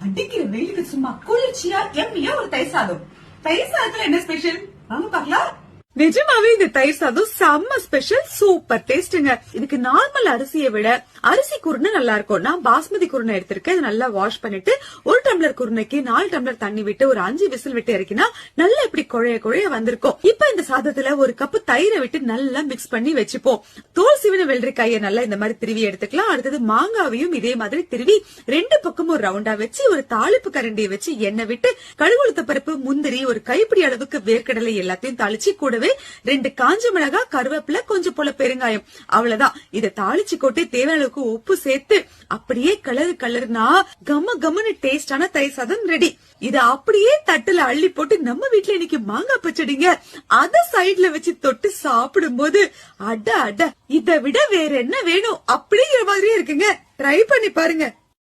அடிக்கிற வெயிலுக்கு சும்மா குளிர்ச்சியா எம்மியா ஒரு தயிர் சாதம். தயிர் சாதத்துல என்ன ஸ்பெஷல் வாங்க பாக்கலாம் நிஜமாவே இந்த தயிர் சாதம் செம்ம ஸ்பெஷல் சூப்பர் டேஸ்டுங்க இதுக்கு நார்மல் அரிசியை விட அரிசி குருணை நல்லா இருக்கும். நான் பாஸ்மதி குருணை எடுத்திருக்கேன். நல்லா வாஷ் பண்ணிட்டு ஒரு டம்ளர் குருணைக்கு நாலு டம்ளர் தண்ணி விட்டு ஒரு அஞ்சு விசில் விட்டு இறக்கினா நல்லா இப்படி குழைய குழைய வந்திருக்கும். இப்ப இந்த சாதத்துல ஒரு கப்பு தயிரை விட்டு நல்லா மிக்ஸ் பண்ணி வச்சுப்போம். தோல் சிவன வெள்ளரிக்காயை நல்லா இந்த மாதிரி திருவி எடுத்துக்கலாம். அடுத்தது மாங்காவையும் இதே மாதிரி திருவி ரெண்டு பக்கமும் ரவுண்டா வச்சு ஒரு தாளிப்பு கரண்டியை வச்சு எண்ணெய் விட்டு கழுவுளுத்த பருப்பு முந்திரி ஒரு கைப்பிடி அளவுக்கு வேர்க்கடலை எல்லாத்தையும் தாளிச்சு கூடவே ரெண்டு காஞ்ச மிளகா கருவேப்பிலை கொஞ்சம் போல பெருங்காயம். அவ்வளவுதான். இதை தாளிச்சு கொட்டி தேவையான அளவுக்கு உப்பு சேர்த்து அப்படியே கலரு கலர்னா கம கமனு டேஸ்டான தயிர் சாதம் ரெடி இத அப்படியே தட்டுல அள்ளி போட்டு நம்ம வீட்டுல இன்னைக்கு மாங்காய் பச்சடிங்க. அத சைடுல வச்சு தொட்டு சாப்பிடும் போது அட அட இதை விட வேற என்ன வேணும்? அப்படிங்கிற மாதிரியே இருக்குங்க. ட்ரை பண்ணி பாருங்க.